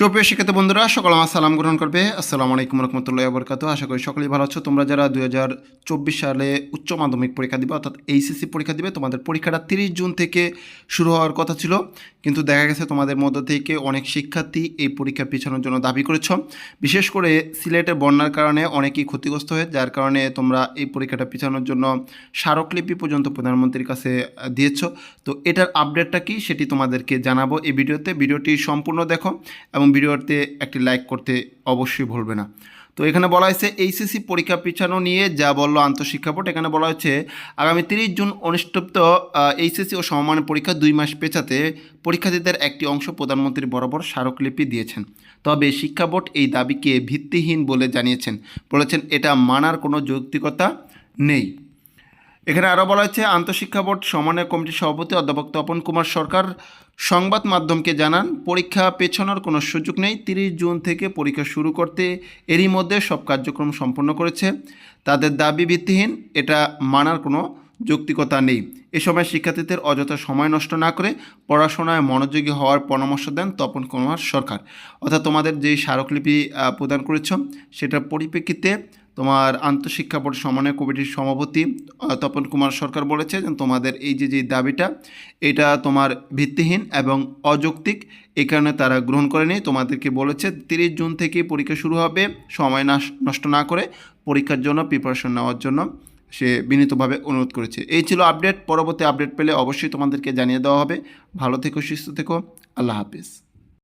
সুপ্রিয় শিক্ষার্থী বন্ধুরা, সকল আমার সালাম গ্রহণ করবে। আসসালামু আলাইকুম রহমতুল্লাহ বরকাত। আশা করি সকলেই ভালো আছো। তোমরা যারা দুই হাজার চব্বিশ সালে উচ্চ মাধ্যমিক পরীক্ষা দিবে, অর্থাৎ এইচএসসি পরীক্ষা দিবে, তোমাদের পরীক্ষাটা তিরিশ জুন থেকে শুরু হওয়ার কথা ছিল। কিন্তু দেখা গেছে তোমাদের মধ্য থেকে অনেক শিক্ষার্থী এই পরীক্ষা পিছানোর জন্য দাবি করেছ। বিশেষ করে সিলেটের বন্যার কারণে অনেকেই ক্ষতিগ্রস্ত হয়ে, যার কারণে তোমরা এই পরীক্ষাটা পিছানোর জন্য স্মারকলিপি পর্যন্ত প্রধানমন্ত্রীর কাছে দিয়েছ। তো এটার আপডেটটা কি, সেটি তোমাদেরকে জানাব এই ভিডিওতে। ভিডিওটি সম্পূর্ণ দেখো এবং ভিডিওতে একটি লাইক করতে অবশ্যই ভুলবে না। তো এখানে বলা হয়েছে এইচএসসি পরীক্ষা পিছানো নিয়ে যা বলল আন্তঃশিক্ষা বোর্ড, এখানে বলা হচ্ছে আগামী তিরিশ জুন অনুষ্ঠিত এইচএসসি ও সমমানের পরীক্ষা দুই মাস পেছাতে পরীক্ষার্থীদের একটি অংশ প্রধানমন্ত্রী বরাবর স্মারকলিপি দিয়েছেন। তবে শিক্ষা বোর্ড এই দাবিকে ভিত্তিহীন বলে জানিয়েছেন। বলেছেন এটা মানার কোনো যৌক্তিকতা নেই। এখানে আরও বলা হয়েছে, আন্তঃশিক্ষা বোর্ড সমন্বয় কমিটির সভাপতি অধ্যাপক তপন কুমার সরকার সংবাদ মাধ্যমকে জানান, পরীক্ষা পেছানোর কোনো সুযোগ নেই, তিরিশ জুন থেকে পরীক্ষা শুরু করতে এরই মধ্যে সব কার্যক্রম সম্পন্ন করেছে। তাদের দাবি ভিত্তিহীন, এটা মানার কোনো যৌক্তিকতা নেই। এ সময় শিক্ষার্থীদের অযথা সময় নষ্ট না করে পড়াশোনায় মনোযোগী হওয়ার পরামর্শ দেন তপন কুমার সরকার। অর্থাৎ তোমাদের যে স্মারকলিপি প্রদান করেছ, সেটার পরিপ্রেক্ষিতে তোমার আন্তঃশিক্ষা বোর্ড সমন্বয় কমিটির সভাপতি তপন কুমার সরকার বলেছে যে তোমাদের এই যে যে দাবিটা, এটা তোমার ভিত্তিহীন এবং অযৌক্তিক। এই কারণে তারা গ্রহণ করেনি। তোমাদেরকে বলেছে তিরিশ জুন থেকে পরীক্ষা শুরু হবে। সময় নষ্ট না করে পরীক্ষার জন্য প্রিপারেশন নেওয়ার জন্য সে বিনীতভাবে অনুরোধ করেছে। এই ছিল আপডেট। পরবর্তী আপডেট পেলে অবশ্যই তোমাদেরকে জানিয়ে দেওয়া হবে। ভালো থেকো, সুস্থ থেকো। আল্লাহ হাফিজ।